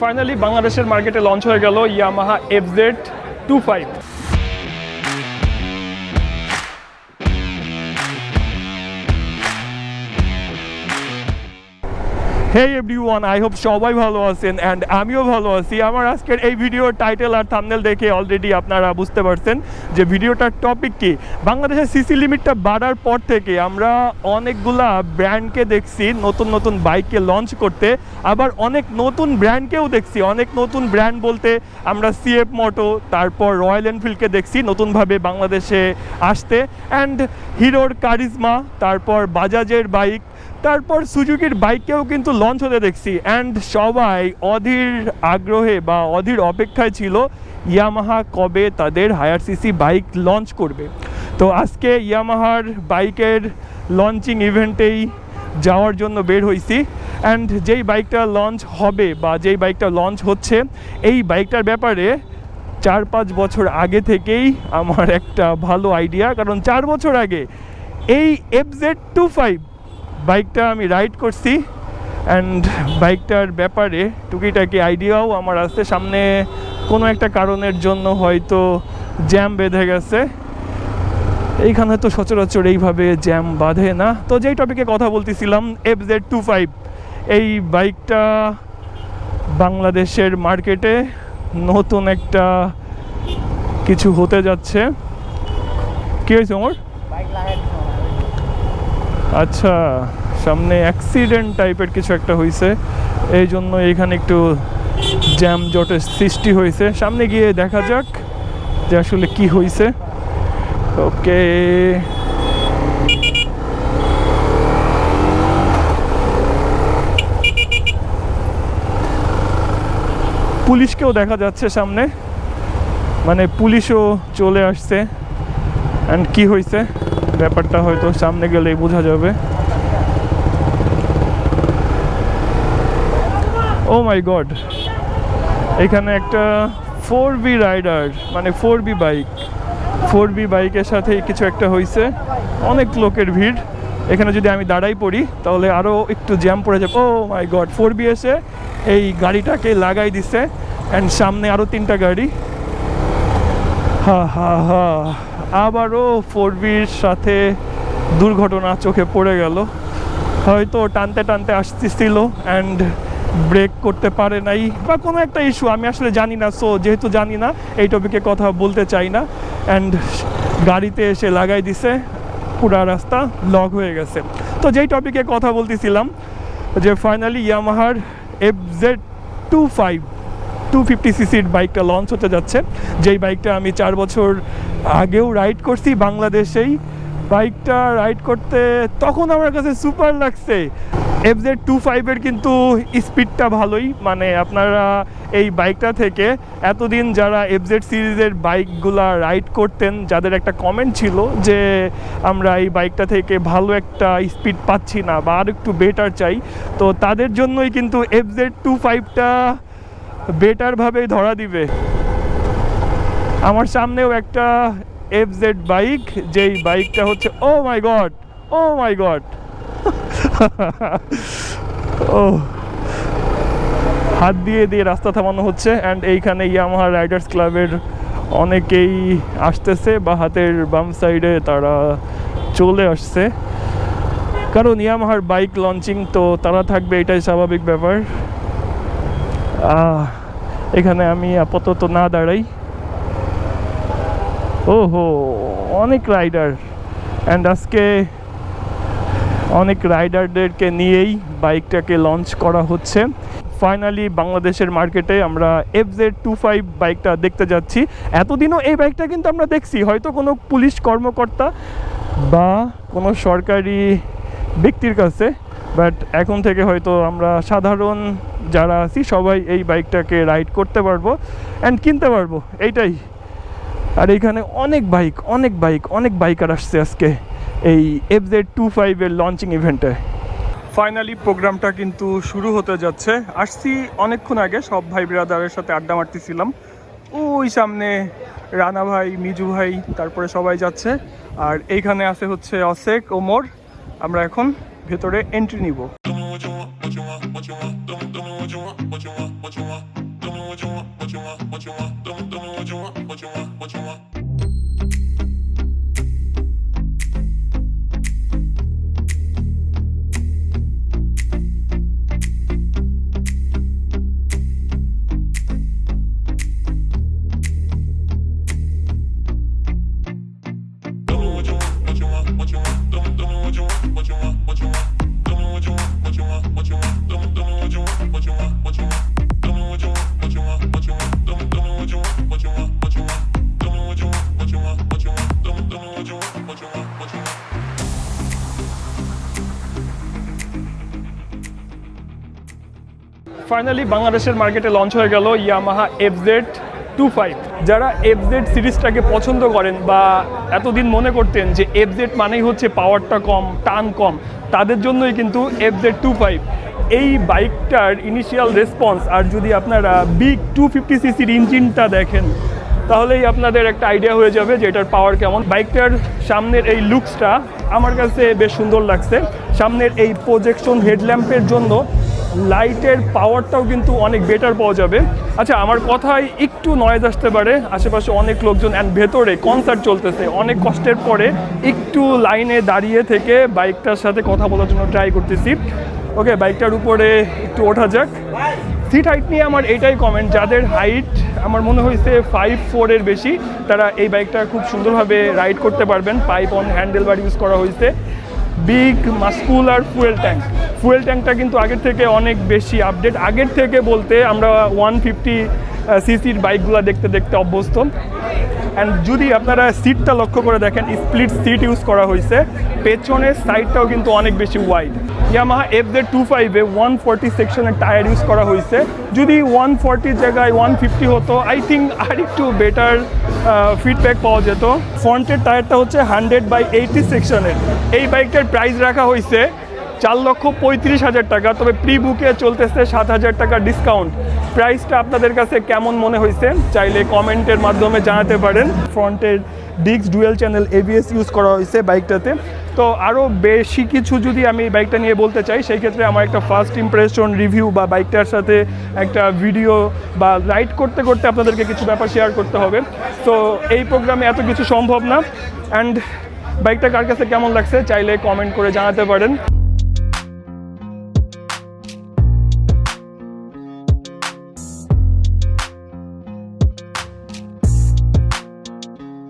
Finally বাংলাদেশের মার্কেটে launch হয়ে গেল Yamaha FZ two five hey everyone I hope সবাই ভালো আছেন অ্যান্ড আমিও ভালো আছি। আমার আজকের এই ভিডিওর টাইটেল আর থামনেল দেখে অলরেডি আপনারা বুঝতে পারছেন যে ভিডিওটার টপিক কি। বাংলাদেশের সিসি লিমিটটা বাড়ার পর থেকে আমরা অনেকগুলা ব্র্যান্ডকে দেখছি, নতুন নতুন বাইককে লঞ্চ করতে। আবার অনেক নতুন ব্র্যান্ডকেও দেখছি, অনেক নতুন ব্র্যান্ড বলতে আমরা সিএফ মোটো তারপর রয়্যাল এনফিল্ডকে দেখছি নতুনভাবে বাংলাদেশে আসতে। অ্যান্ড হিরোর কারিজমা তারপর বাজাজের বাইক তারপর সুজুকির বাইককেও কিন্তু লঞ্চ হতে দেখছি অ্যান্ড সবাই অধীর আগ্রহে বা অধীর অপেক্ষায় ছিল, ইয়ামাহা কবে তাদের হায়ার সিসি বাইক লঞ্চ করবে? তো আজকে ইয়ামাহার বাইকের লঞ্চিং ইভেন্টেই যাওয়ার জন্য বের হয়েছি অ্যান্ড যেই বাইকটা লঞ্চ হবে বা যেই বাইকটা লঞ্চ হচ্ছে, এই বাইকটার ব্যাপারে চার পাঁচ বছর আগে থেকেই আমার একটা ভালো আইডিয়া কারণ চার বছর আগে এই এফ জেড টু ফাইভ বাইকটা আমি রাইড করছি অ্যান্ড বাইকটার ব্যাপারে টুকিটাকি আইডিয়াও আমার আসতে সামনে কোনো একটা কারণের জন্য হয়তো জ্যাম বেঁধে গেছে। এইখানে তো সচরাচর এইভাবে জ্যাম বাঁধে না। তো যেই টপিকে কথা বলতেছিলাম এফ জেড টু ফাইভ এই বাইকটা বাংলাদেশের মার্কেটে নতুন একটা কিছু হতে যাচ্ছে। কী হয়েছে ওমর? আচ্ছা সামনে অ্যাক্সিডেন্ট টাইপের কিছু একটা হয়েছে এই জন্য এখানে একটু জ্যাম জটের সৃষ্টি হয়েছে সামনে গিয়ে দেখা যাক যে আসলে কি হয়েছে ওকে। পুলিশকেও দেখা যাচ্ছে সামনে। মানে পুলিশও চলে আসছে। অ্যান্ড কি হয়েছে ব্যাপারটা হয়তো সামনে গেলেই বোঝা যাবে। ও মাই গড এখানে একটা ফোর বি রাইডার মানে four B bike four B বাইকের সাথে কিছু একটা হয়েছে অনেক লোকের ভিড়। এখানে যদি আমি দাঁড়াই পড়ি, তাহলে আরও একটু জ্যাম পড়ে যাবে। Oh my god four B এসে এই গাড়িটাকে লাগাই দিছে। অ্যান্ড সামনে আরও তিনটা গাড়ি। হা হা হা। আবারও ফোর বির সাথে দুর্ঘটনা চোখে পড়ে গেল। হয়তো টানতে টানতে আসতেছিল অ্যান্ড ব্রেক করতে পারে নাই বা কোনো একটা ইস্যু আমি আসলে জানি না। সো যেহেতু জানি না, এই টপিকে কথা বলতে চাই না। অ্যান্ড গাড়িতে এসে লাগাই দিছে, পুরা রাস্তা লক হয়ে গেছে। তো যেই টপিকে কথা বলতেছিলাম, যে finally ইয়ামাহার F Z two five two fifty সিসির বাইকটা লঞ্চ হতে যাচ্ছে। যেই বাইকটা আমি চার বছর আগেও রাইড করছি, বাংলাদেশেই বাইকটা রাইড করতে তখন আমার কাছে সুপার লাগছে। এফ জেড টু ফাইভের কিন্তু স্পিডটা ভালোই মানে আপনারা এই বাইকটা থেকে এতদিন যারা এফ জেড সিরিজের বাইকগুলা রাইড করতেন, যাদের একটা কমেন্ট ছিল যে আমরা এই বাইকটা থেকে ভালো একটা স্পিড পাচ্ছি না বা আর একটু বেটার চাই, তো তাদের জন্যই কিন্তু এফ জেড টু ফাইভটা বেটারভাবে ধরা দিবে। আমার সামনেও একটা এফ জেড বাইক যেই বাইকটা হচ্ছে ও my god O my god ও হাত দিয়ে দিয়ে রাস্তা থামানো হচ্ছে অ্যান্ড এইখানে ইয়ামাহা রাইডার্স ক্লাবের অনেকেই আসতেছে, বা হাতের বাম সাইডে তারা চলে আসছে। কারণ ইয়ামাহার বাইক লঞ্চিং তো তারা থাকবে, এটাই স্বাভাবিক ব্যাপার। এখানে আমি আপাতত না দাঁড়াই। ওহো, অনেক রাইডার। অ্যান্ড আজকে অনেক রাইডারদেরকে নিয়েই বাইকটাকে লঞ্চ করা হচ্ছে। ফাইনালি বাংলাদেশের মার্কেটে আমরা এফ জেড টু ফাইভ বাইকটা দেখতে যাচ্ছি। এতদিনও এই বাইকটা কিন্তু আমরা দেখছি, হয়তো কোনো পুলিশ কর্মকর্তা বা কোনো সরকারি ব্যক্তির কাছে। বাট এখন থেকে হয়তো আমরা সাধারণ যারা আছি, সবাই এই বাইকটাকে রাইড করতে পারব অ্যান্ড কিনতে পারব, এইটাই। আর এইখানে অনেক বাইক অনেক বাইক, অনেক বাইকার আসছে আজকে এই এফ জেড টু ফাইভের লঞ্চিং ইভেন্টে ফাইনালি প্রোগ্রামটা কিন্তু শুরু হতে যাচ্ছে। আসছি অনেকক্ষণ আগে, সব ভাই ব্রাদারের সাথে আড্ডা মারতেছিলাম। ওই সামনে রানা ভাই, মিজু ভাই, তারপরে সবাই যাচ্ছে। আর এইখানে আছে হচ্ছে অসেক ওমর। আমরা এখন ভেতরে এন্ট্রি নিব what you want, what you want, finally বাংলাদেশের মার্কেটে লঞ্চ হয়ে গেল ইয়ামাহা এফজেড টু ফাইভ যারা এফজেড সিরিজটাকে পছন্দ করেন বা এতদিন মনে করতেন যে এফজেড মানেই হচ্ছে পাওয়ারটা কম, টান কম, তাদের জন্যই কিন্তু এফজেড টু ফাইভ এই বাইকটার ইনিশিয়াল রেসপন্স আর যদি আপনারা বিগ টু ফিফটি সিসির ইঞ্জিনটা দেখেন, তাহলেই আপনাদের একটা আইডিয়া হয়ে যাবে যে এটার পাওয়ার কেমন। বাইকটার সামনের এই লুকসটা আমার কাছে বেশ সুন্দর লাগছে। সামনের এই প্রজেকশন হেডল্যাম্পের জন্য লাইটের পাওয়ারটাও কিন্তু অনেক বেটার পাওয়া যাবে। আচ্ছা আমার কথায় একটু নয়েজ আসতে পারে। আশেপাশে অনেক লোকজন অ্যান্ড ভেতরে কনসার্ট চলতেছে। অনেক কষ্টের পরে একটু লাইনে দাঁড়িয়ে থেকে বাইকটার সাথে কথা বলার জন্য ট্রাই করতেছি। ওকে বাইকটার উপরে একটু ওঠা যাক। সিট হাইট নিয়ে আমার এইটাই কমেন্ট যাদের হাইট আমার মনে হয়েছে ফাইভ ফোরের বেশি, তারা এই বাইকটা খুব সুন্দরভাবে রাইড করতে পারবেন। Pipe on handlebar use করা হয়েছে। Big muscular fuel tank fuel ট্যাঙ্কটা কিন্তু আগের থেকে অনেক বেশি আপডেট আগের থেকে বলতে আমরা ওয়ান ফিফটি সিসির বাইকগুলো দেখতে দেখতে অভ্যস্ত। অ্যান্ড যদি আপনারা সিটটা লক্ষ্য করে দেখেন স্প্লিট সিট ইউজ করা হয়েছে। পেছনের সাইডটাও কিন্তু অনেক বেশি wide Yamaha F Z two ফাইভে ওয়ান ফোরটি সেকশনের টায়ার ইউজ করা হয়েছে। যদি ওয়ান ফোরটির জায়গায় ওয়ান ফিফটি হতো আই থিঙ্ক আর একটু বেটার ফিডব্যাক পাওয়া যেত। ফ্রন্টের টায়ারটা হচ্ছে হান্ড্রেড বাই এইটি সেকশনের এই বাইকটার প্রাইস রাখা হয়েছে চার লক্ষ পঁয়ত্রিশ হাজার টাকা, তবে প্রি বুকে চলতেছে সাত হাজার টাকা ডিসকাউন্ট প্রাইসটা আপনাদের কাছে কেমন মনে হয়েছে চাইলে কমেন্টের মাধ্যমে জানাতে পারেন। ফ্রন্টের disc dual channel ABS use করা হয়েছে বাইকটাতে তো আরও বেশি কিছু যদি আমি বাইকটা নিয়ে বলতে চাই, সেই ক্ষেত্রে আমার একটা ফার্স্ট ইমপ্রেশন রিভিউ বা বাইকটার সাথে একটা ভিডিও বা রাইড করতে করতে আপনাদেরকে কিছু ব্যাপার শেয়ার করতে হবে। তো এই প্রোগ্রামে এত কিছু সম্ভব না। অ্যান্ড বাইকটা কার কাছে কেমন লাগছে, চাইলে কমেন্ট করে জানাতে পারেন।